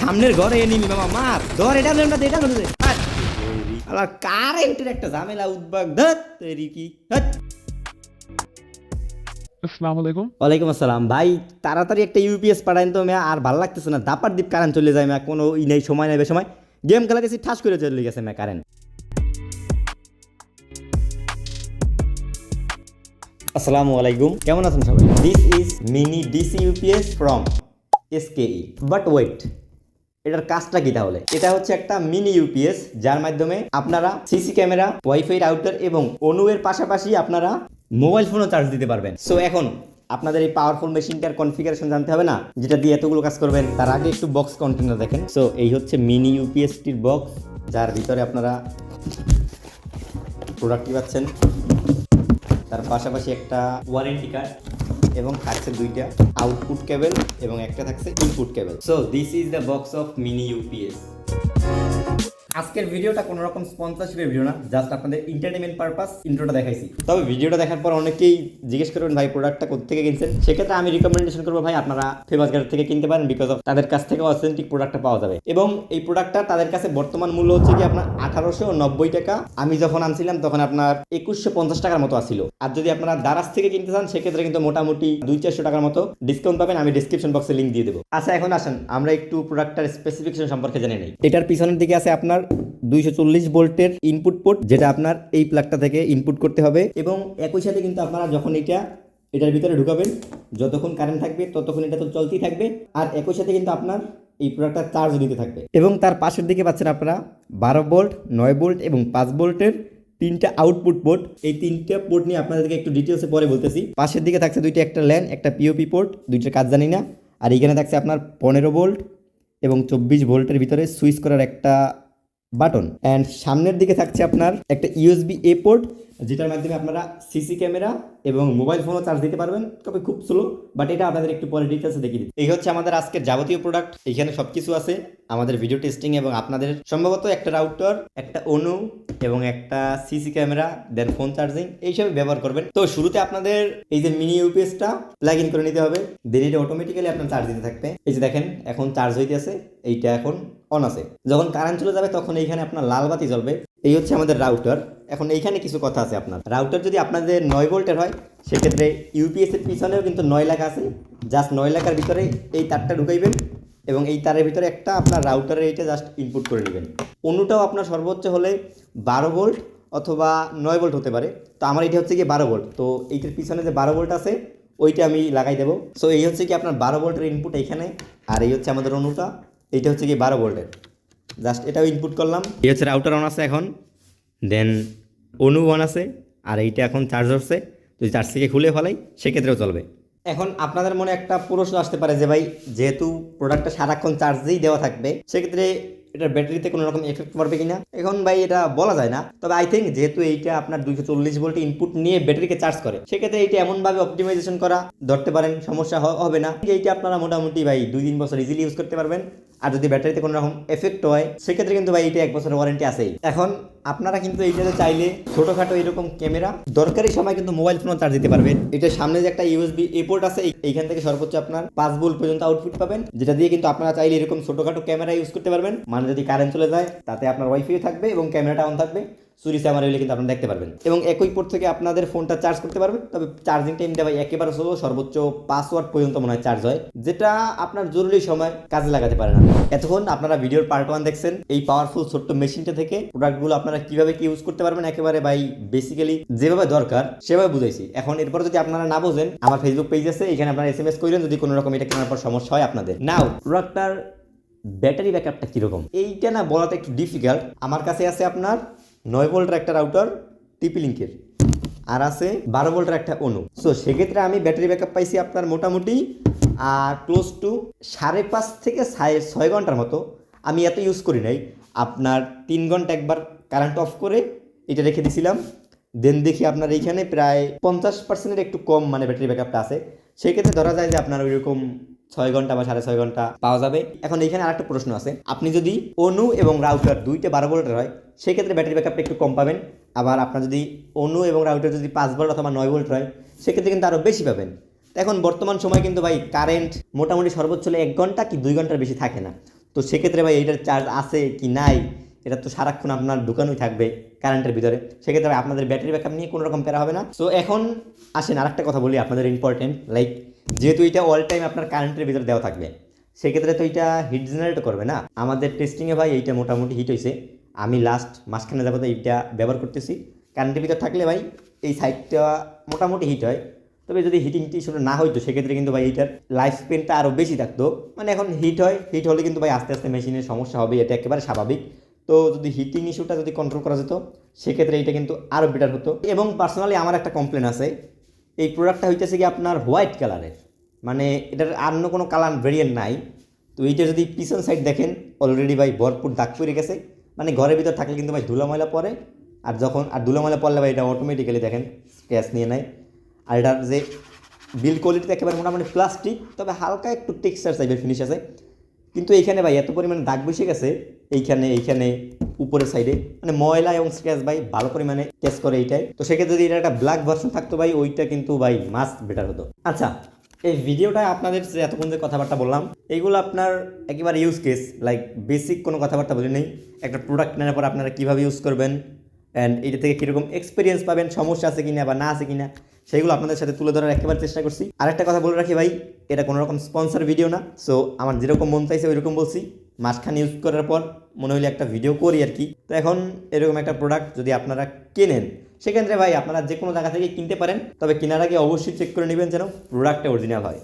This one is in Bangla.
সামনের ঘরে এনিমি মামা মার। ধর এটা ধর, এটা। মার। আবার কারেন্টের একটা ঝামেলা উদ্বাগ ধর তেরি কি। আসসালামু আলাইকুম। ওয়ালাইকুম আসসালাম। ভাই তাড়াতাড়ি একটা ইউপিএস পাঠাইন তো মেয়া আর ভালো লাগতেছে না। দাপার দ্বীপ কারেন্ট চলে যায় মেয়া কোনো ই নেই সময় নেই সময়। গেম খেলাতেছি ঠাস করে চলে গেছে মেয়া কারেন্ট। আসসালামু আলাইকুম। কেমন আছেন সবাই? This is mini DC UPS from SKE but wait এটার কাজটা কি তাহলে? এটা হচ্ছে একটা মিনি ইউপিএস যার মাধ্যমে আপনারা সিসি ক্যামেরা ওয়াইফাই রাউটার এবং অনুয়ের পাশাপাশি আপনারা মোবাইল ফোনও চার্জ দিতে পারবেন। সো এখন আপনাদের এই পাওয়ারফুল মেশিনটার কনফিগারেশন জানতে হবে না? যেটা দিয়ে এতগুলো কাজ করবেন, তার আগে একটু বক্স কন্টেনার দেখেন। সো এই হচ্ছে মিনি ইউপিএসটির বক্স যার ভিতরে আপনারা প্রোডাক্টটি পাচ্ছেন। তার পাশাপাশি একটা ওয়ারেন্টি কার্ড এবং থাকছে দুইটা আউটপুট কেবল এবং একটা থাকছে input cable so this is the box of mini UPS আজকের ভিডিওটা কোনো রকম স্পন্সরশিপের ভিডিও না জাস্ট আপনাদের এন্টারটেনমেন্ট পারপাস ইন্ট্রোটা দেখাইছি। তবে ভিডিওটা দেখার পর অনেকেই জিজ্ঞেস করবেন, ভাই প্রোডাক্টটা কোথেকে কিনছেন? সেক্ষেত্রে আমি রিকমেন্ডেশন করব, ভাই, আপনারা ফেমাস গার্ড থেকে কিনতে পারেন বিকজ অফ তাদের কাছ থেকে অথেন্টিক প্রোডাক্টটা পাওয়া যাবে। এবং এই প্রোডাক্টটা তাদের কাছে বর্তমান মূল্য হচ্ছে কি আপনার আঠারোশো নব্বই টাকা। আমি যখন আনছিলাম, তখন আপনার একুশশো পঞ্চাশ টাকার মতো আসছিল আর যদি আপনারা দারাজ থেকে কিনতে চান, সেক্ষেত্রে কিন্তু মোটামুটি দুই চারশো টাকার মতো ডিসকাউন্ট পাবেন। আমি ডিসক্রিপশন বক্সে লিঙ্ক দিয়ে দেবো। আচ্ছা এখন আসেন। আমরা একটু প্রোডাক্টটার স্পেসিফিকেশন সম্পর্কে জেনে নিই। এটার পিছনের দিকে আছে আপনার দুইশো চল্লিশ ভোল্টের ইনপুট পোর্ট যেটা আপনার এই প্লাগটা থেকে ইনপুট করতে হবে। এবং একই সাথে কিন্তু আপনারা যখন এটা, এটার ভিতরে ঢুকাবেন, যতক্ষণ কারেন্ট থাকবে, ততক্ষণ এটা তো চলতেই থাকবে। আর একই সাথে কিন্তু আপনার এই প্রোডাক্টটা চার্জ নিতে থাকবে। এবং তার পাশের দিকে পাচ্ছেন আপনারা বারো ভোল্ট, নয় ভোল্ট এবং পাঁচ ভোল্টের তিনটা আউটপুট পোর্ট এই তিনটা পোর্ট নিয়ে আপনাদেরকে একটু ডিটেলসে পরে বলতেছি। পাশের দিকে থাকছে দুইটা একটা ল্যান একটা পিওপি পোর্ট দুইটার কাজ জানি না। আর এখানে থাকছে আপনার পনেরো ভোল্ট এবং চব্বিশ ভোল্টের ভিতরে সুইচ করার একটা বাটন। অ্যান্ড সামনের দিকে থাকছে আপনার একটা ইউএসবি এ পোর্ট যেটার মাধ্যমে আপনারা সিসি ক্যামেরা এবং মোবাইল ফোনও চার্জ দিতে পারবেন। তবে খুব স্লো বাট এটা আপনাদের একটু পরে ডিটেলসে দেখিয়ে দিই এই হচ্ছে আমাদের আজকের যাবতীয় প্রোডাক্ট এখানে সব কিছু আছে। আমাদের ভিডিও টেস্টিং এবং আপনাদের সম্ভবত একটা রাউটার একটা অনু এবং একটা CC camera then phone charging এইসব ব্যবহার করবেন। তো শুরুতে আপনাদের এই যে মিনি ইউপিএসটা প্লাগ ইন করে নিতে হবে দেন এটা অটোমেটিক্যালি আপনার চার্জ দিতে থাকবে। এই যে দেখেন, এখন চার্জ হইতে আছে এইটা এখন অন আছে। যখন কারেন্ট চলে যাবে, তখন এইখানে আপনার লাল বাতি জ্বলবে। এই হচ্ছে আমাদের রাউটার এখন এইখানে কিছু কথা আছে আপনার। রাউটার যদি আপনাদের নয় ভোল্টের হয়, সেক্ষেত্রে ইউপিএস এর পিছনেও কিন্তু নয় লেখা আছে। জাস্ট নয় লেখার ভিতরে এই তারটা ঢুকাইবেন। এবং এই তারের ভিতরে একটা আপনার রাউটারের এইটা জাস্ট ইনপুট করে নেবেন। অন্যটাও আপনার সর্বোচ্চ হলে বারো ভোল্ট অথবা নয় ভোল্ট হতে পারে। তো আমার এটা হচ্ছে কি বারো ভোল্ট তো এইটার পিছনে যে বারো ভোল্ট আছে, ওইটা আমি লাগাই দেবো। সো এই হচ্ছে কি আপনার বারো ভোল্টের ইনপুট এইখানে। আর এই হচ্ছে আমাদের অনুটা এইটা হচ্ছে কি বারো ভোল্টের জাস্ট এটাও ইনপুট করলাম। এই হচ্ছে রাউটার অন আছে এখন। দেন অনু অন আছে। আর এইটা এখন চার্জ হচ্ছে যদি চার্জ থেকে খুলে ফেলাই, সেক্ষেত্রেও চলবে। এখন আপনাদের মনে একটা প্রশ্ন আসতে পারে যে ভাই, যেহেতু প্রোডাক্টটা সারাক্ষণ চার্জেই দেওয়া থাকবে, সেক্ষেত্রে এটার ব্যাটারিতে কোনো রকম এফেক্ট পড়বে কিনা, এখন ভাই এটা বলা যায় না। তবে আই থিঙ্ক যেহেতু এইটা আপনার দুইশো চল্লিশ ভোল্ট ইনপুট নিয়ে ব্যাটারিকে চার্জ করে, সেক্ষেত্রে এইটা এমনভাবে অপটিমাইজেশন করা, ধরতে পারেন, সমস্যা হবে না। এইটা আপনারা মোটামুটি ভাই দুই তিন বছর ইজিলি ইউজ করতে পারবেন। আর যদি ব্যাটারিতে কোনো রকম এফেক্ট হয়, সেক্ষেত্রে কিন্তু ভাই এটা এক বছরের ওয়ারেন্টি আছেই। এখন আপনারা কিন্তু এইটাতে চাইলে ছোটোখাটো এরকম ক্যামেরা দরকারি সময় কিন্তু মোবাইল ফোনও চার্জ দিতে পারবেন। এটা সামনে যে একটা ইউএসবি এ পোর্ট আছে, এই- এইখান থেকে সর্বোচ্চ আপনার পাঁচ ভোল্ট পর্যন্ত আউটপুট পাবেন। যেটা দিয়ে কিন্তু আপনারা চাইলে এরকম ছোটোখাটো ক্যামেরা ইউজ করতে পারবেন। মানে যদি কারেন্ট চলে যায়, তাতে আপনার ওয়াইফাই থাকবে এবং ক্যামেরাটা অন থাকবে। সুরি আমার হইলে কিন্তু আপনারা দেখতে পারবেন। এবং একই পোর্ট থেকে আপনাদের ফোনটা চার্জ করতে পারবেন। তবে চার্জিং টাইমটা ভাই একেবারে স্লো সর্বোচ্চ পাঁচ ওয়াট পর্যন্ত মনে হয় চার্জ হয়, যেটা আপনার জরুরি সময় কাজে লাগাতে পারেন এতক্ষণ আপনারা ভিডিওর পার্ট ওয়ান দেখছেন। এই পাওয়ারফুল ছোট্ট মেশিনটা থেকে প্রোডাক্টগুলো আপনারা কীভাবে কি ইউজ করতে পারবেন একেবারে ভাই বেসিক্যালি যেভাবে দরকার, সেভাবে বুঝাইছি। এখন এরপর যদি আপনারা না বোঝেন, আমার ফেসবুক পেজ আছে, এখানে আপনারা এস এম এস করেন যদি কোনো রকম এটা কেনার পর সমস্যা হয় আপনাদের। নাও প্রোডাক্টটার ব্যাটারি ব্যাকআপটা কীরকম? এইটা না বলাটা একটু ডিফিকাল্ট আমার কাছে আছে আপনার নয় ভোল্টের একটা রাউটার টিপি লিঙ্কের আর আছে বারো ভোল্টের একটা অনু। সো সেক্ষেত্রে আমি ব্যাটারি ব্যাকআপ পাইছি আপনার মোটামুটি আর ক্লোজ টু সাড়ে পাঁচ থেকে সাড়ে ছয় ঘণ্টার মতো। আমি এত ইউজ করি নাই। আপনার তিন ঘণ্টা একবার কারেন্ট অফ করে এটা রেখে দিছিলাম। দেন দেখি আপনার এইখানে প্রায় পঞ্চাশ পার্সেন্টের একটু কম মানে ব্যাটারি ব্যাকআপটা আছে। সেক্ষেত্রে ধরা যায় যে আপনার ওইরকম ছয় ঘণ্টা বা সাড়ে ছয় ঘণ্টা পাওয়া যাবে। এখন এখানে আরেকটা প্রশ্ন আছে। আপনি যদি অনু এবং রাউটার দুইটা বারো ভোল্টের হয়, সেক্ষেত্রে ব্যাটারি ব্যাকআপটা একটু কম পাবেন। আবার আপনার যদি অনু এবং রাউটার যদি পাঁচ ভোল্ট অথবা নয় ভোল্ট হয়, সেক্ষেত্রে কিন্তু আরও বেশি পাবেন। এখন বর্তমান সময় কিন্তু ভাই কারেন্ট মোটামুটি সর্বোচ্চ এক ঘণ্টা কি দুই ঘণ্টার বেশি থাকে না। তো সেক্ষেত্রে ভাই এইটার চার্জ আছে কি নাই, এটা তো সারাক্ষণ আপনার দোকানই থাকবে কারেন্টের ভিতরে। সেক্ষেত্রে আপনাদের ব্যাটারি ব্যাকআপ নিয়ে কোনো রকম প্যারা হবে না। সো এখন আসেন আরেকটা কথা বলি আপনাদের ইম্পর্টেন্ট লাইক যেহেতু এটা অল টাইম আপনার কারেন্টের ভিতরে দেওয়া থাকবে, সেক্ষেত্রে তো এটা হিট জেনারেট করবে না। আমাদের টেস্টিংয়ে ভাই এইটা মোটামুটি হিট হয়েছে আমি লাস্ট মাসখানে যাবত এইটা ব্যবহার করতেছি। কারেন্টের ভিতর থাকলে ভাই এই সাইডটা মোটামুটি হিট হয়। তবে যদি হিটিং ইস্যুটা না হইতো, সেক্ষেত্রে কিন্তু ভাই এইটার লাইফ স্পেনটা আরও বেশি থাকতো। মানে এখন হিট হয় হিট হলে কিন্তু ভাই আস্তে আস্তে মেশিনের সমস্যা হবে, এটা একেবারে স্বাভাবিক। তো যদি হিটিং ইস্যুটা যদি কন্ট্রোল করা যেত, সেক্ষেত্রে এইটা কিন্তু আরও বেটার হতো। এবং পার্সোনালি আমার একটা কমপ্লেন আছে। এই প্রোডাক্টটা হইতেছে কি আপনার হোয়াইট কালারের মানে এটার অন্য কোনো কালার ভেরিয়েন্ট নাই। তো এইটা যদি পিছন সাইড দেখেন অলরেডি ভাই ভরপুর দাগ পড়ে গেছে। মানে ঘরের ভিতর থাকলে কিন্তু ভাই ধুলা ময়লা আর যখন, আর ধুলা ময়লা পড়লে ভাই এটা অটোমেটিক্যালি দেখেন স্ক্র্যাচ নিয়ে নেয়। আর এটার যে বিল কোয়ালিটি একেবারে মোটামুটি প্লাস্টিক তবে হালকা একটু টেক্সচার টাইপের ফিনিশ আছে। কিন্তু এইখানে ভাই এত পরিমাণে দাগ বসে গেছে, এইখানে এইখানে উপরের সাইডে মানে ময়লা এবং স্ক্র্যাচ ভাই ভালো পরিমাণে ক্যাচ করে এইটাই। তো সেক্ষেত্রে যদি এটা একটা ব্ল্যাক ভার্সন থাকতো ভাই, ওইটা কিন্তু ভাই মাস্ট বেটার হতো। আচ্ছা এই ভিডিওটা আপনাদের এতক্ষণ যে কথাবার্তা বললাম এইগুলো আপনার একেবারে ইউজ কেস লাইক বেসিক কোনো কথাবার্তা বলি নেই। একটা প্রোডাক্ট কেনার পর আপনারা কীভাবে ইউজ করবেন? অ্যান্ড এটা থেকে কীরকম এক্সপিরিয়েন্স পাবেন, সমস্যা আছে কিনা বা না আছে কিনা সেইগুলো আপনাদের সাথে তুলে ধরার একেবারে চেষ্টা করছি। আরেকটা কথা বলে রাখি ভাই, এটা কোনো রকম স্পন্সর ভিডিও না সো আমার যেরকম মন চাইছে ওইরকম বলছি। মাসখান ইউজ করার পর মনে হইলে একটা ভিডিও করি আর কি। তো এখন এরকম একটা প্রোডাক্ট যদি আপনারা কেনেন, সেক্ষেত্রে ভাই আপনারা যে কোনো জায়গা থেকে কিনতে পারেন, তবে কেনার আগে অবশ্যই চেক করে নেবেন যেন প্রোডাক্টটা অরিজিনাল হয়।